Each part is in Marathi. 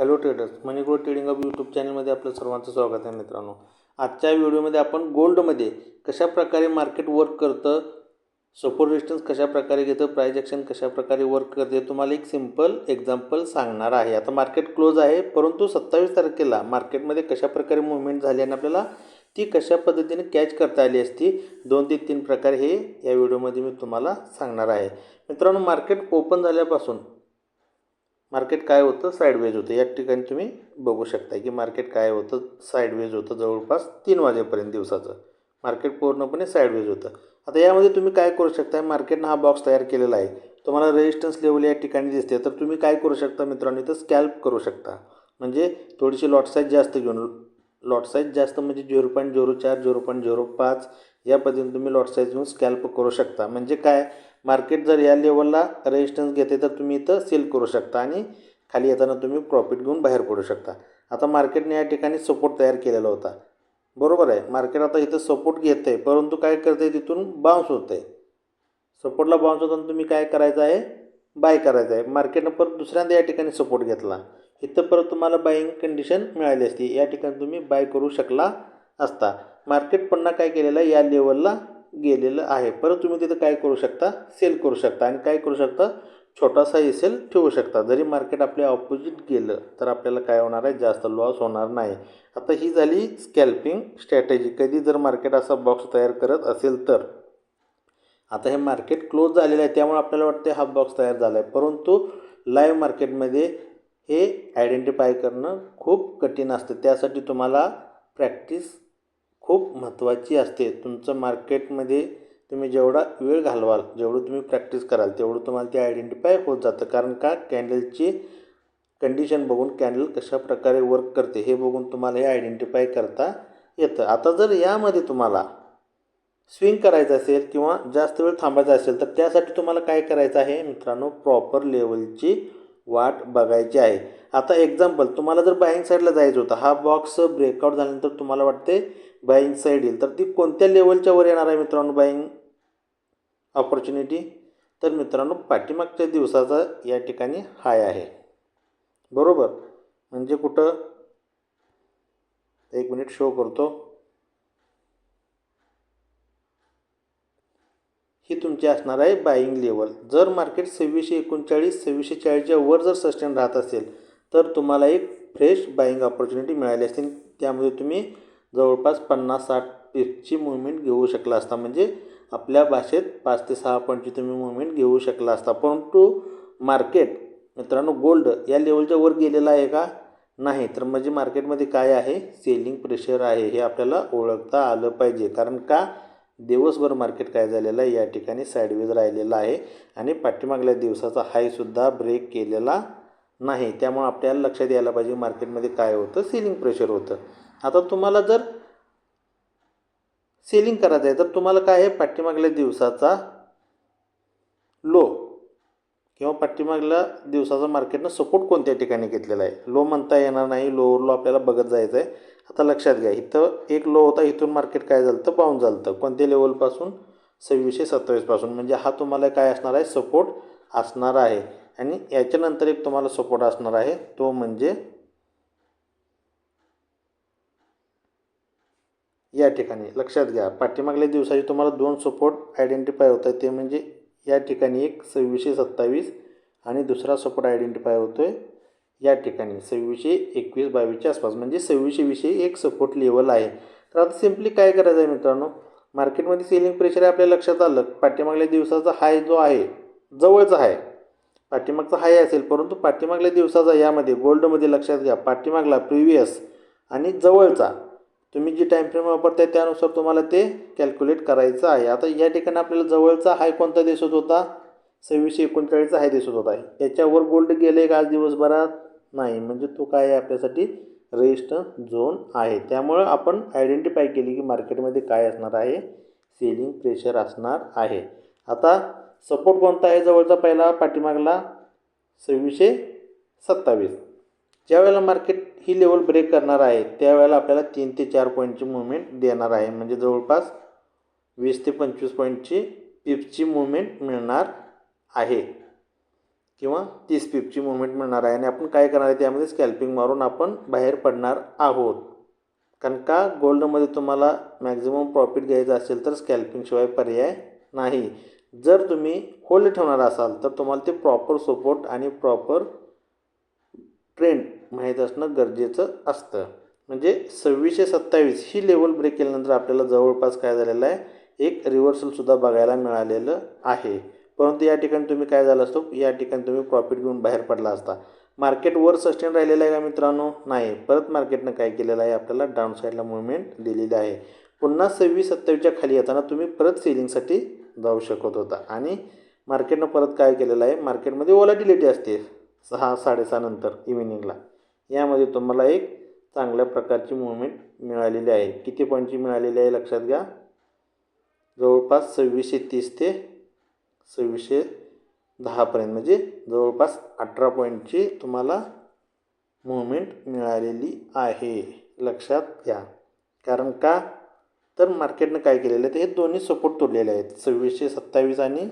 Hello traders money growth trading of YouTube चॅनलमध्ये आपलं सर्वांचं स्वागत आहे मित्रांनो. आजच्या व्हिडिओमध्ये आपण गोल्डमध्ये कशा प्रकारे मार्केट वर्क करतं सपोर्ट डिस्टन्स कशा प्रकारे घेतं प्राईज ॲक्शन कशाप्रकारे वर्क करते तुम्हाला एक सिंपल एक्झाम्पल सांगणार आहे. आता मार्केट क्लोज आहे परंतु सत्तावीस तारखेला मार्केटमध्ये कशा प्रकारे मुवमेंट झाली आणि आपल्याला ती कशा पद्धतीने कॅच करता आली असती दोन ते तीन प्रकारे हे या व्हिडिओमध्ये मी तुम्हाला सांगणार आहे. मित्रांनो मार्केट ओपन झाल्यापासून मार्केट काय होतं? साईडवेज होतं. या ठिकाणी तुम्ही बघू शकता की मार्केट काय होतं? साईडवेज होतं जवळपास तीन वाजेपर्यंत दिवसाचं. मार्केट पूर्णपणे साईडवेज होतं. आता यामध्ये तुम्ही काय करू शकता मार्केटनं हा बॉक्स तयार केलेला आहे. तुम्हाला रेजिस्टन्स लेवल या ठिकाणी दिसते. तर तुम्ही काय करू शकता मित्रांनो? इथं स्कॅल्प करू शकता. म्हणजे थोडीशी लॉट साईज जास्त घेऊन लॉट साईज जास्त म्हणजे झिरो पॉईंट झिरो चार झिरो पॉईंट झिरो पाच या पद्धतीने तुम्ही लॉट साईज घेऊन स्कॅल्प करू शकता. म्हणजे काय? मार्केट जर या लेवलला रेजिस्टन्स घेते तर तुम्ही इथं सेल करू शकता आणि खाली येताना तुम्ही प्रॉफिट घेऊन बाहेर पडू शकता. आता मार्केटने या ठिकाणी सपोर्ट तयार केलेला होता. बरोबर आहे. मार्केट आता इथं सपोर्ट घेत आहे परंतु काय करते तिथून बाउन्स होत आहे सपोर्टला बाउन्स होताना तुम्ही काय करायचं आहे? बाय करायचं आहे. मार्केटनं परत दुसऱ्यांदा या ठिकाणी सपोर्ट घेतला. इथं परत तुम्हाला बाईंग कंडिशन मिळाली असती. या ठिकाणी तुम्ही बाय करू शकला असता. मार्केट पुन्हा काय केलेलं आहे या लेवलला गेलेलं आहे. परत तुम्ही तिथं काय करू शकता? सेल करू शकता. आणि काय करू शकता? छोटासा सेल ठेवू शकता. जरी मार्केट आपल्या ऑपोजिट गेलं तर आपल्याला काय होणार आहे? जास्त लॉस होणार नाही. आता ही झाली स्कॅल्पिंग स्ट्रॅटेजी कधी जर मार्केट असा बॉक्स तयार करत असेल तर. आता हे मार्केट क्लोज झालेलं आहे. त्यामुळे आपल्याला वाटते हा बॉक्स तयार झाला आहे परंतु लाईव्ह मार्केटमध्ये हे आयडेंटिफाय करणं खूप कठीण असतं. त्यासाठी तुम्हाला प्रॅक्टिस खूप महत्त्वाची असते. तुमचं मार्केटमध्ये तुम्ही जेवढा वेळ घालवाल जेवढं तुम्ही प्रॅक्टिस कराल तेवढं तुम्हाला ते आयडेंटिफाय होत जातं. कारण का? कॅन्डलची कंडिशन बघून कॅन्डल कशा प्रकारे वर्क करते हे बघून तुम्हाला हे आयडेंटिफाय करता येतं. आता जर यामध्ये तुम्हाला स्विंग करायचं असेल किंवा जास्त वेळ थांबायचा असेल तर त्यासाठी तुम्हाला काय करायचं आहे मित्रांनो? प्रॉपर लेवलची वाट बघायची आहे. आता एक्झाम्पल तुम्हाला जर बाईंग साईडला जायचं होतं हा बॉक्स ब्रेकआउट झाल्यानंतर तुम्हाला वाटते बाईंग साईड येईल. तर ती कोणत्या लेवलच्या वर येणार आहे मित्रांनो बाईंग ऑपॉर्च्युनिटी तर मित्रांनो पाठीमागच्या दिवसाचा या ठिकाणी हाय आहे. बरोबर? म्हणजे कुठं? एक मिनिट शो करतो. ही तुमची असणार आहे बाईंग लेवल जर मार्केट सव्वीसशे एकोणचाळीस सव्वीसशे चाळीसच्या वर जर सस्टेन राहत असेल तर तुम्हाला एक फ्रेश बाईंग ऑपॉर्च्युनिटी मिळाली असतील त्यामध्ये तुम्ही जवळपास पन्नास साठ पिपची मुवमेंट घेऊ शकला असता. म्हणजे आपल्या भाषेत पाच ते सहा पॉईंटची तुम्ही मुवमेंट घेऊ शकला असता. परंतु मार्केट मित्रांनो गोल्ड या लेवलच्या वर गेलेला आहे का? नाही. तर म्हणजे मार्केटमध्ये काय आहे? सेलिंग प्रेशर आहे. हे आपल्याला ओळखता आलं पाहिजे. कारण का? दिवसभर मार्केट काय झालेलं आहे या ठिकाणी साईडवेज राहिलेलं आहे. आणि पाठीमागल्या दिवसाचा हायसुद्धा ब्रेक केलेला नाही. त्यामुळं आपल्याला लक्षात यायला पाहिजे मार्केटमध्ये काय होतं? सेलिंग प्रेशर होतं. आता तुम्हाला जर सेलिंग करायचं आहे तर तुम्हाला काय आहे? पाठीमागल्या दिवसाचा लो किंवा पाठीमागल्या दिवसाचा मार्केटनं सपोर्ट कोणत्या ठिकाणी घेतलेला आहे? लो म्हणता येणार नाही. लोवर लो आपल्याला बघत जायचं आहे आता लक्षात घ्या इथं एक लो होता इथून मार्केट काय झालं तर पाऊन झालं तर कोणत्या लेवलपासून सव्वीसशे सत्तावीसपासून म्हणजे हा तुम्हाला काय असणार आहे? सपोर्ट असणार आहे. आणि याच्यानंतर एक तुम्हाला सपोर्ट असणार आहे. तो म्हणजे या ठिकाणी. लक्षात घ्या पाठीमागल्या दिवसाची तुम्हाला दोन सपोर्ट आयडेंटिफाय होत आहे ते म्हणजे या ठिकाणी एक सव्वीसशे सत्तावीस आणि दुसरा सपोर्ट आयडेंटिफाय होतो आहे या ठिकाणी सव्वीसशे एकवीस बावीसच्या आसपास म्हणजे सव्वीसशे विषयी एक सपोर्ट लेवल आहे. तर आता सिम्पली काय करायचं आहे मित्रांनो? मार्केटमध्ये सेलिंग प्रेशर आहे आपल्या लक्षात आलं. पाठीमागल्या दिवसाचा हाय जो आहे जवळचा आहे. पाठीमागचा हाय असेल परंतु पाठीमागल्या दिवसाचा यामध्ये गोल्डमध्ये लक्षात घ्या. पाठीमागला प्रिव्हियस आणि जवळचा. तुम्ही जी टाईम फ्रेम वापरताय त्यानुसार तुम्हाला ते कॅल्क्युलेट करायचं आहे. आता या ठिकाणी आपल्याला जवळचा हाय कोणता दिसत होता? सव्वीसशे एकोणचाळीसचा हाय दिसत होता. याच्यावर गोल्ड गेले का आज दिवसभरात? नाही म्हणजे तो काय आहे आपल्यासाठी? रेजिस्टन्स झोन आहे. त्यामुळं आपण आयडेंटिफाय केली की मार्केटमध्ये काय असणार आहे? सेलिंग प्रेशर असणार आहे. आता सपोर्ट कोणता आहे? जवळचा पहिला पाठीमागला सव्वीसशे सत्तावीस. ज्यावेळेला मार्केट ही लेवल ब्रेक करणार आहे त्यावेळेला आपल्याला तीन ते चार पॉईंटची मुवमेंट देणार आहे. म्हणजे जवळपास वीस ते पंचवीस पॉईंटची पिप्सची मुवमेंट मिळणार आहे. किंवा तीस पिपची मुवमेंट मिळणार आहे आणि आपण काय करणार आहे त्यामध्ये स्कॅल्पिंग मारून आपण बाहेर पडणार आहोत. कारण का? गोल्डमध्ये तुम्हाला मॅक्झिमम प्रॉफिट घ्यायचं असेल तर स्कॅल्पिंगशिवाय पर्याय नाही. जर तुम्ही होल्ड ठेवणार असाल तर तुम्हाला ते प्रॉपर सपोर्ट आणि प्रॉपर ट्रेंड माहीत असणं गरजेचं असतं. म्हणजे सव्वीसशे सत्तावीस ही लेवल ब्रेक केल्यानंतर आपल्याला जवळपास काय झालेलं आहे? एक रिव्हर्सलसुद्धा बघायला मिळालेलं आहे. परंतु या ठिकाणी तुम्ही काय झालं असतो? या ठिकाणी तुम्ही प्रॉफिट घेऊन बाहेर पडला असता. मार्केट वर सस्टेन राहिलेलं आहे का मित्रांनो? नाही. परत मार्केटनं काय केलेलं आहे? आपल्याला डाऊन साईडला मुवमेंट दिलेली आहे. पुन्हा सव्वीस सत्तावीसच्या खाली येताना तुम्ही परत सेलिंगसाठी जाऊ शकत होता. आणि मार्केटनं परत काय केलेलं आहे? मार्केटमध्ये ओलाटिलिटी असते. सहा साडेसहा नंतर इव्हिनिंगला यामध्ये तुम्हाला एक चांगल्या प्रकारची मुवमेंट मिळालेली आहे. किती पॉईंटची मिळालेली आहे? लक्षात घ्या. जवळपास सव्वीसशे तीस ते सव्वीसशे दहापर्यंत म्हणजे जवळपास अठरा पॉईंटची तुम्हाला मुवमेंट मिळालेली आहे. लक्षात घ्या. कारण का? तर मार्केटनं काय केलेलं आहे तर हे दोन्ही सपोर्ट तोडलेले आहेत. सव्वीसशे सत्तावीस आणि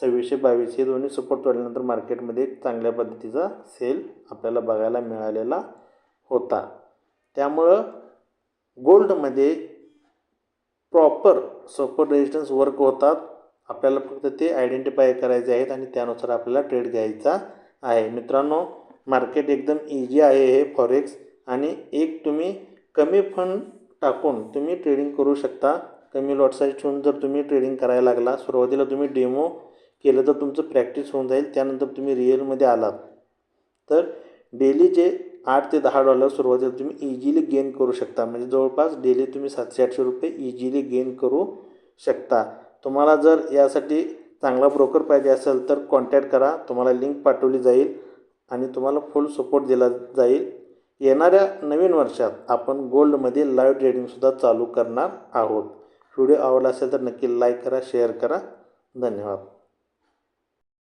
सव्वीसशे बावीस हे दोन्ही सपोर्ट तोडल्यानंतर मार्केटमध्ये एक चांगल्या पद्धतीचा सेल आपल्याला बघायला मिळालेला होता. त्यामुळं गोल्डमध्ये प्रॉपर सपोर्ट रेजिस्टन्स वर्क होतात. आपल्याला फक्त ते आयडेंटिफाय करायचे आहेत आणि त्यानुसार आपल्याला ट्रेड घ्यायचा आहे. मित्रांनो मार्केट एकदम इझी आहे हे फॉरेक्स आणि एक तुम्ही कमी फंड टाकून तुम्ही ट्रेडिंग करू शकता. कमी लॉट साईज ठेवून जर तुम्ही ट्रेडिंग करायला लागला सुरुवातीला तुम्ही डेमो केलं तर तुमचं प्रॅक्टिस होऊन जाईल. त्यानंतर तुम्ही रिअलमध्ये आलात. तर डेली जे आठ ते दहा डॉलर सुरुवातीला तुम्ही इझिली गेन करू शकता. म्हणजे जवळपास डेली तुम्ही सातशे आठशे रुपये इझिली गेन करू शकता. तुम्हाला जर यासाठी चांगला ब्रोकर पाहिजे असेल तर कॉन्टॅक्ट करा. तुम्हाला लिंक पाठवली जाईल आणि तुम्हाला फुल सपोर्ट दिला जाईल. येणाऱ्या नवीन वर्षात आपण गोल्डमध्ये लाईव्ह ट्रेडिंगसुद्धा चालू करणार आहोत. व्हिडिओ आवडला असेल तर नक्की लाईक करा शेअर करा. धन्यवाद.